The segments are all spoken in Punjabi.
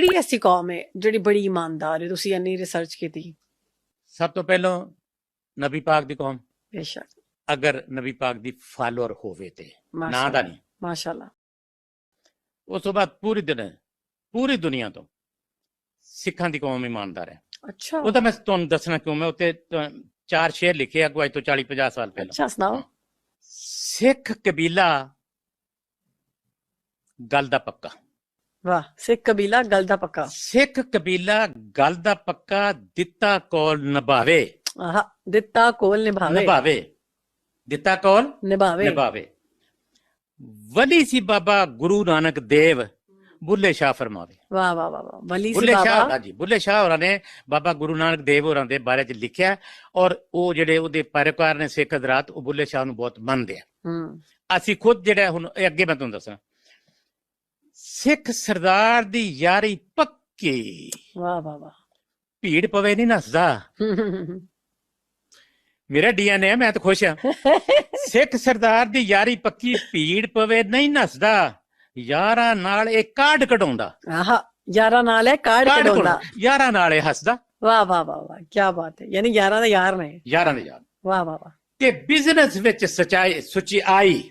ਕਿਹੜੀ ਐਸੀ ਕੌਮ ਹੈ ਜਿਹੜੀ ਬੜੀ ਇਮਾਨਦਾਰ ਹੈ ਤੁਸੀਂ ਇੰਨੀ ਰਿਸਰਚ ਕੀਤੀ। ਸਭ ਤੋਂ ਪਹਿਲਾਂ ਨਬੀ ਪਾਕ ਦੀ ਕੌਮ। ਬੇਸ਼ੱਕ। ਅਗਰ ਨਬੀ ਪਾਕ ਦੀ ਫਾਲੋਅਰ ਹੋਵੇ ਤੇ। ਨਾਂ ਦਾ ਨਹੀਂ। ਮਾਸ਼ਾਅੱਲਾ। ਉਸ ਤੋਂ ਬਾਅਦ ਪੂਰੀ ਦਿਨ ਪੂਰੀ ਦੁਨੀਆ ਤੋਂ ਸਿੱਖਾਂ ਦੀ ਕੌਮ ਇਮਾਨਦਾਰ ਹੈ। ਅੱਛਾ। ਉਹ ਤਾਂ ਮੈਂ ਤੁਹਾਨੂੰ ਦੱਸਣਾ ਕਿਉਂ ਮੈਂ ਉੱਤੇ ਚਾਰ ਸ਼ੇਰ ਲਿਖੇ ਆ ਕੋਈ ਤੋਂ 40 50 ਸਾਲ ਪਹਿਲਾਂ। ਅੱਛਾ ਸੁਣਾਓ। ਸਿੱਖ ਕਬੀਲਾ ਗੱਲ ਦਾ ਪੱਕਾ। ਵਾਹ ਸਿੱਖ ਕਬੀਲਾ ਗੱਲ ਦਾ ਪੱਕਾ। ਸਿੱਖ ਕਬੀਲਾ ਗੱਲ ਦਾ ਪੱਕਾ ਦਿੱਤਾ ਕੋਲ ਨਿਭਾਵੇ। ਆਹ ਦਿੱਤਾ ਕੋਲ ਨਿਭਾਵੇ। ਨਿਭਾਵੇ। ਦਿੱਤਾ ਕੋਲ ਨਿਭਾਵੇ। ਨਿਭਾਵੇ। ਵਲੀ ਸੀ ਬਾਬਾ ਗੁਰੂ ਨਾਨਕ ਦੇਵ ਬੁੱਲੇ ਸ਼ਾਹ ਫਰਮਾਵੇ ਵਾਹ ਵਾਹ ਵਾਹ ਵਲੀ ਸੀ ਬਾਬਾ। ਹਾਂਜੀ ਬੁੱਲੇ ਸ਼ਾਹ ਹੋਰਾਂ ਨੇ ਬਾਬਾ ਗੁਰੂ ਨਾਨਕ ਦੇਵ ਹੋਰਾਂ ਦੇ ਬਾਰੇ ਚ ਲਿਖਿਆ ਔਰ ਉਹ ਜਿਹੜੇ ਉਹਦੇ ਪੈਰੋਕਾਰ ਨੇ ਸਿੱਖ ਹਜ਼ਰਾਤ ਉਹ ਬੁੱਲੇ ਸ਼ਾਹ ਨੂੰ ਬਹੁਤ ਮੰਨਦੇ ਆ। ਹੂੰ। ਅਸੀਂ ਖੁਦ ਜਿਹੜਾ ਹੁਣ ਅੱਗੇ ਮੈਂ ਤੁਹਾਨੂੰ ਦੱਸਣਾ ਸਿੱਖ ਸਰਦਾਰ ਦੀ ਯਾਰੀ ਪੱਕੀ। ਵਾਹ ਵਾਹ ਵਾਹ। ਭੀੜ ਪਵੇ ਨਹੀਂ ਨਸਦਾ ਮੇਰਾ ਡੀਐਨਏ ਮੈਂ ਤਾਂ ਖੁਸ਼ ਆ। ਸਿੱਖ ਸਰਦਾਰ ਦੀ ਯਾਰੀ ਪੱਕੀ ਭੀੜ ਪਵੇ ਨਹੀਂ ਨਸਦਾ ਯਾਰਾਂ ਨਾਲ ਇਹ ਕਾਢ ਕਢਾਉਂਦਾ। ਆਹ ਯਾਰਾਂ ਨਾਲ ਹੈ ਕਾਰਡ ਕਾਢ ਕਢਾਉਂਦਾ। ਯਾਰਾਂ ਨਾਲ ਇਹ ਹੱਸਦਾ। ਵਾਹ ਵਾਹ ਵਾਹ ਵਾਹ ਕੀ ਬਾਤ ਹੈ। ਯਾਨੀ ਯਾਰਾਂ ਦਾ ਯਾਰ ਨੇ। ਯਾਰਾਂ ਦੇ ਯਾਰ। ਵਾਹ ਵਾਹ ਵਾਹ। ਤੇ ਬਿਜ਼ਨਸ ਵਿੱਚ ਸਚਾਈ ਸੁਚਾਈ।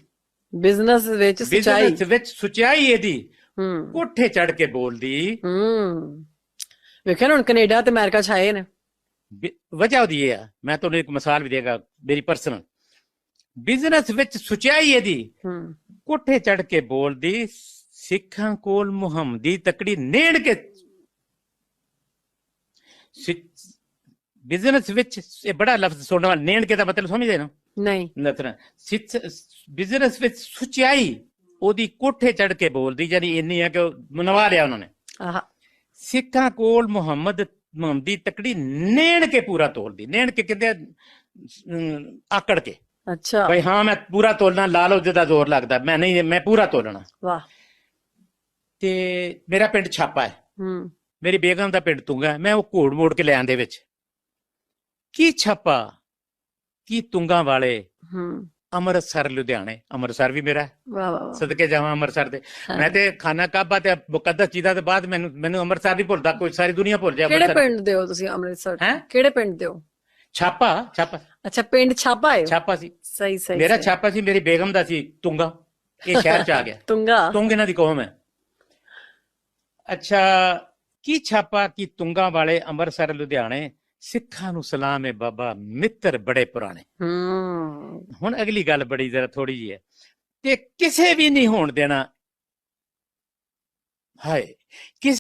ਬਿਜ਼ਨਸ ਵਿੱਚ ਸਚਾਈ। ਬਿਜ਼ਨਸ ਵਿੱਚ ਸੁਚਾਈ ਇਹਦੀ। ਹੂੰ। ਕੋਠੇ ਚੜ ਕੇ ਬੋਲਦੀ। ਹੂੰ। ਵੇਖਿਆ ਨਾ ਹੁਣ ਕੈਨੇਡਾ ਤੇ ਅਮਰੀਕਾ ਚ ਆਏ ਨੇ। ਵਜ੍ਹਾ ਉਹਦੀ ਇਹ ਆ ਮੈਂ ਤੁਹਾਨੂੰ ਇੱਕ ਮਿਸਾਲ ਵੀ ਦੇਗਾ ਮੇਰੀ ਪਰਸਨਲ ਬਿਜ਼ਨਸ ਵਿੱਚ ਸੁਚਾਈ ਇਹਦੀ। ਹੂੰ। ਕੋਠੇ ਚੜ ਕੇ ਬੋਲਦੀ ਸਿੱਖਾਂ ਕੋਲ ਮੁਹੰਮਦੀ ਤਕੜੀ ਨੇੜ ਕੇ। ਬਿਜ਼ਨਸ ਵਿੱਚ ਇਹ ਬੜਾ ਲਫ਼ਜ਼ ਸੁਣਨ ਵਾਲਾ ਨੇੜ ਕੇ ਦਾ ਮਤਲਬ ਸਮਝਦੇ ਨਾ। ਨਹੀਂ। ਨਤਰਾ ਬਿਜ਼ਨਸ ਵਿੱਚ ਸੁਚਾਈ ਉਹਦੀ ਕੋਠੇ ਚੜ ਕੇ ਬੋਲਦੀ ਯਾਨੀ ਇੰਨੀ ਹੈ ਕਿ ਮਨਵਾ ਲਿਆ ਉਹਨਾਂ ਨੇ। ਆਹ। ਸਿੱਖਾਂ ਕੋਲ ਮੁਹੰਮਦ ਮੁਹੰਮਦੀ ਤਕੜੀ ਨੇੜ ਕੇ ਪੂਰਾ ਤੋਲਦੀ ਨੇੜ ਕੇ ਕਿਤੇ ਆਕੜ ਕੇ। ਅੱਛਾ। ਭਾਈ ਹਾਂ ਮੈਂ ਪੂਰਾ ਤੋਲਣਾ ਲਾ ਲਓ ਜਿਹਦਾ ਜ਼ੋਰ ਲੱਗਦਾ ਮੈਂ ਨਹੀਂ ਮੈਂ ਪੂਰਾ ਤੋਲਣਾ। ਵਾਹ। ਤੇ ਮੇਰਾ ਪਿੰਡ ਛਾਪਾ ਹੈ। ਹੂੰ। ਮੇਰੀ ਬੇਗਮ ਦਾ ਪਿੰਡ ਤੁੰਗਾ। ਮੈਂ ਉਹ ਘੋੜ ਮੋੜ ਕੇ ਲੈ ਆਂਦੇ ਵਿੱਚ। ਕੀ ਛਾਪਾ? ਕੀ ਤੁੰਗਾ ਵਾਲੇ? ਹੂੰ। ਅੰਮ੍ਰਿਤਸਰ ਲੁਧਿਆਣੇ। ਅੰਮ੍ਰਿਤਸਰ ਵੀ ਮੇਰਾ। ਵਾਹ ਵਾਹ ਸਦਕੇ ਜਾਵਾਂ ਅੰਮ੍ਰਿਤਸਰ ਦੇ। ਮੈਂ ਤੇ ਖਾਨਾ ਕਾਬਾ ਤੇ ਮੁਕੱਦਸ ਚੀਜ਼ਾਂ ਦੇ ਬਾਅਦ ਮੈਨੂੰ ਮੈਨੂੰ ਅੰਮ੍ਰਿਤਸਰ ਨਹੀਂ ਭੁੱਲਦਾ ਕੋਈ ਸਾਰੀ ਦੁਨੀਆ ਭੁੱਲ ਜਾ ਕਿਹੜੇ ਪਿੰਡ ਦੇ ਹੋ ਤੁਸੀਂ ਅੰਮ੍ਰਿਤਸਰ? ਕਿਹੜੇ ਪਿੰਡ ਦੇ ਹੋ? ਛਾਪਾ ਛਾਪਾ। ਅੱਛਾ ਪਿੰਡ ਛਾਪਾ ਹੈ ਛਾਪਾ ਸੀ। ਸਹੀ ਸਹੀ ਮੇਰਾ। ਛਾਪਾ ਸੀ ਮੇਰੀ ਬੇਗਮ ਦਾ ਸੀ ਤੁੰਗਾ। ਇਹ ਸ਼ਹਿਰ ਚ ਆ ਗਿਆ। ਤੁੰਗਾ। ਤੁੰਗ ਇਹਨਾਂ ਦੀ ਕੌਮ ਹੈ। ਅੱਛਾ ਕੀ ਛਾਪਾ ਕੀ ਤੁੰਗਾ ਵਾਲੇ ਅੰਮ੍ਰਿਤਸਰ ਲੁਧਿਆਣੇ ਸਿੱਖਾਂ ਨੂੰ ਸਲਾਮ ਹੈ ਬਾਬਾ ਮਿੱਤਰ ਬੜੇ ਪੁਰਾਣੇ। ਹੂੰ। ਹੁਣ ਅਗਲੀ ਗੱਲ ਬੜੀ ਜ਼ਰਾ ਥੋੜੀ ਜੀ ਹੈ ਤੇ ਕਿਸੇ ਵੀ ਨਹੀਂ ਹੋਣ ਦੇਣਾ। ਹਾਏ ਕਿਸ